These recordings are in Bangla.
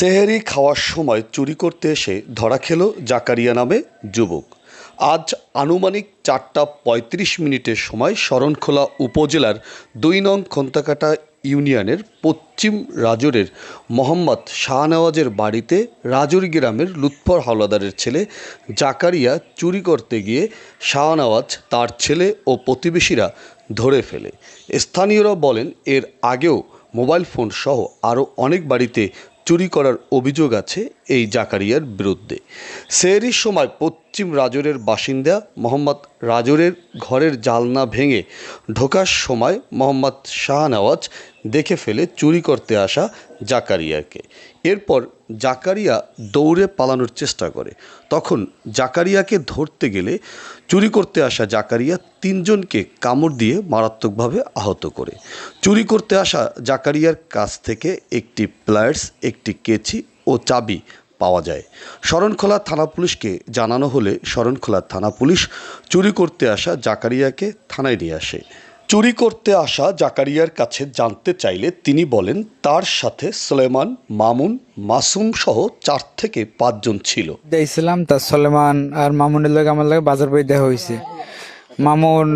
সেহেরি খাওয়ার সময় চুরি করতে এসে ধরা খেল জাকারিয়া নামে যুবক। আজ আনুমানিক চারটা পঁয়ত্রিশ মিনিটের সময় শরণখোলা উপজেলার দুই নং খন্তাকাটা ইউনিয়নের পশ্চিম রাজরের মোহাম্মদ শাহনওয়াজের বাড়িতে রাজুর গ্রামের লুৎফর হাওলাদারের ছেলে জাকারিয়া চুরি করতে গিয়ে শাহনওয়াজ তার ছেলে ও প্রতিবেশীরা ধরে ফেলে। স্থানীয়রা বলেন, এর আগেও মোবাইল ফোন সহ আরও অনেক বাড়িতে চুরি করার অভিযোগ আছে এই জাকারিয়ার বিরুদ্ধে। সেহরির সময় পশ্চিম রাজরের বাসিন্দা মোহাম্মদ রাজরের ঘরের জালনা ভেঙে ঢোকার সময় মোহাম্মদ শাহনওয়াজ দেখে ফেলে চুরি করতে আসা জাকারিয়াকে। এরপর জাকারিয়া দৌড়ে পালানোর চেষ্টা করে। তখন জাকারিয়াকে ধরতে গেলে চুরি করতে আসা জাকারিয়া তিনজনকে কামড় দিয়ে মারাত্মকভাবে আহত করে। চুরি করতে আসা জাকারিয়ার কাছ থেকে একটি প্লায়ার্স, একটি কেচি ও চাবি পাওয়া যায়। শরণখোলা থানা পুলিশকে জানানো হলে শরণখোলা থানা পুলিশ চুরি করতে আসা জাকারিয়াকে থানায় নিয়ে আসে। চুরি করতে আসা জাকারিয়ার কাছে জানতে চাইলে তিনি বলেন, তার সাথে সুলেমান, মামুন, মাসুম সহ চার থেকে পাঁচজন ছিল। দেখছিলাম তা সলেমান আর মামুনের লগে আমার লগে বাজার বই দেখা হয়েছে মামুন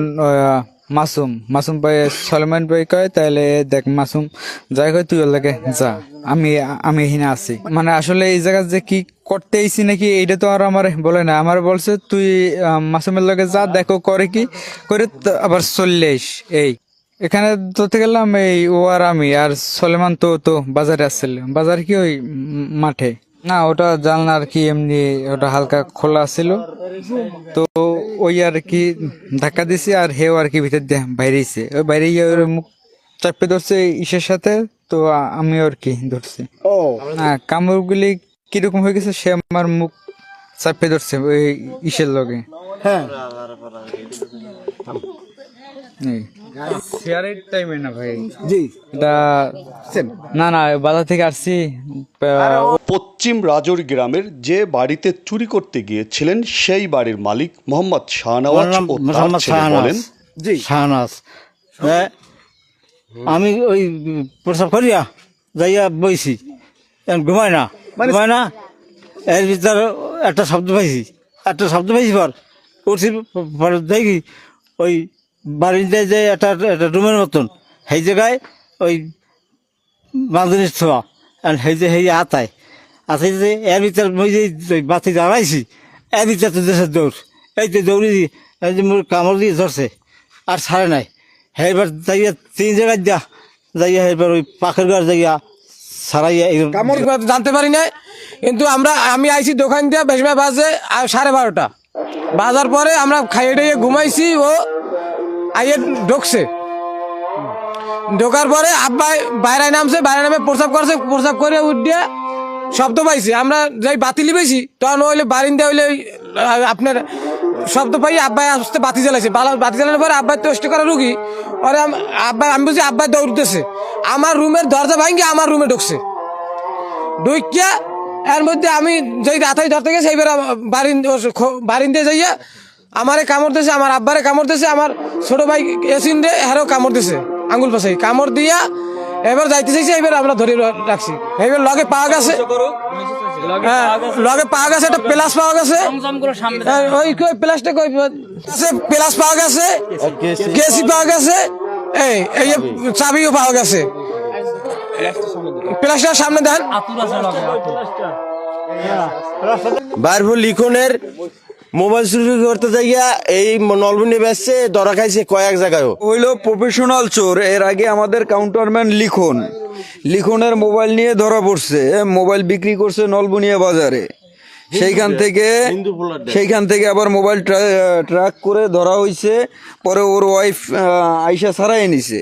মাসুম মাসুম ভাই সলেমান ভাই কয় তাহলে দেখ মাসুম, যাই কয়, তুই লাগে যা। আমি আমি এখানে আছি। মানে আসলে এই জায়গা যে কি করতে আইছি নাকি, এইটা তো আর আমার বলে না। আমার বলছে, তুই মাসুমের লগে যা, দেখো করে কি, করে আবার চললে আইস। এই, এখানে ধরতে গেলাম এই ও আর আমি, আর সলেমান তো তো বাজারে আসছিল বাজার কি ওই মাঠে? না ওটা জানলা আর কি এমনি ওটা হালকা খোলা ছিল। তো ওই আর কি ধাক্কা দিছে আর হেও আর কি ভিতর দিয়ে বাইরেছে ওই বাইরে গিয়ে ওর মুখ চাপে ধরছে ইসের সাথে তো আমি আর কি ধরছি। কামড় গুলি কামড়গুলি কীরকম হয়ে গেছে সে আমার মুখ চাপে ধরছে ওই ইসের লগে। হ্যাঁ। শেয়ারের টাইমে না ভাই? জি। এটা না না বাজার থেকে আসছি। পশ্চিম রাজর গ্রামের যে বাড়িতে চুরি করতে গিয়েছিলেন সেই বাড়ির মালিক মোহাম্মদ শাহনওয়াজ আমার নাম ও তার ছেলে বলেন শাহনাজ জি। শাহনাজ হ্যাঁ, আমি ওই প্রসাব করিয়া যাইয়া বইছি। ঘুমাই না। মানে- ঘুমাই না। এর ভিতর একটা শব্দ পাইছি। একটা শব্দ পাইছি পর, উঠছি দেখি ওই বাড়িতে যে একটা একটা রুমের মতন, সেই জায়গায় ওই বাঁধনের ছোঁয়া, আর সেই যে সেই আতায়। আছে যে এর ভিতর মই যে বাতি দাঁড়াইছি এর ভিতর তো দেশের দৌড়। এই তো দৌড়ি এই যে মোর কামড় দিয়ে ধরছে আর ছাড়ে নাই। সেইবার যাইয়া তিন জায়গায় দিয়া যাইয়া সেইবার ওই পাখের গাছ যাইয়া জানতে পারি না কিন্তু আমরা, আমি আইছি দোকান দিয়ে, বেশ বাজে সাড়ে বারোটা। বাজার পরে আমরা খাইয়ে টাইয়ে ঘুমাইছি, ও আইয়ে ঢুকছে। ঢোকার পরে আব্বাই বাইরে নামছে, বাইরে নামে প্রসাব করছে, প্রসাব করে উঠিয়ে শব্দ পাইছি, আমরা যাই বাতিলি পেয়েছি তখন হইলে বারিন্দা হইলে আপনার শব্দ পাই, আব্বাই আসতে বাতি জ্বালাইছে। বালা- বাতি জ্বালানোর পরে আব্বাই টেস্ট করা রুগী। ওরে আম- আব্বা আমি বলছি, আব্বাই দৌড়তেছে আমার রুমের দরজা ভাঙ্গি আমার রুমে ঢুকছে। ঢুকিয়া এর মধ্যে আমি যেই রাতাই ধরতে গেছি, এইবার বারিন বারিন্দে যাইয়া আমারে কামড় দিয়েছে আমার আব্বারে কামড় দিয়েছে আমার ছোট ভাই এসিন রে কামড় দিয়েছে আঙ্গুল পাশাই কামড় দিয়া এবার যাইতে চাইছে এবার আমরা ধরে রাখছি। এবার লগে পাওয়া গেছে হ্যাঁ লগে পাওয়া গেছে একটা প্লাস পাওয়া গেছে হ্যাঁ, ওই কই প্লাসটা কই? প্লাস পাওয়া গেছে কেসি পাওয়া গেছে এই এই চাবিও পাওয়া গেছে প্লাসটা সামনে দেন। বাইরপুর লিখনের মোবাইল চুরি করতে যাইয়া এই নলবনি বেসছে ধরা খাইছে কয়েক জায়গায় হইল প্রফেশনাল চোর এর আগে আমাদের কাউন্টারম্যান লিখন। লিখনের মোবাইল নিয়ে ধরা পড়ছে মোবাইল বিক্রি করছে নলবুনিয়া বাজারে। সেইখান থেকে সেইখান থেকে আবার মোবাইল ট্রাক করে ধরা হইছে পরে ওর ওয়াইফ আইসা ছাড়াই নিছে।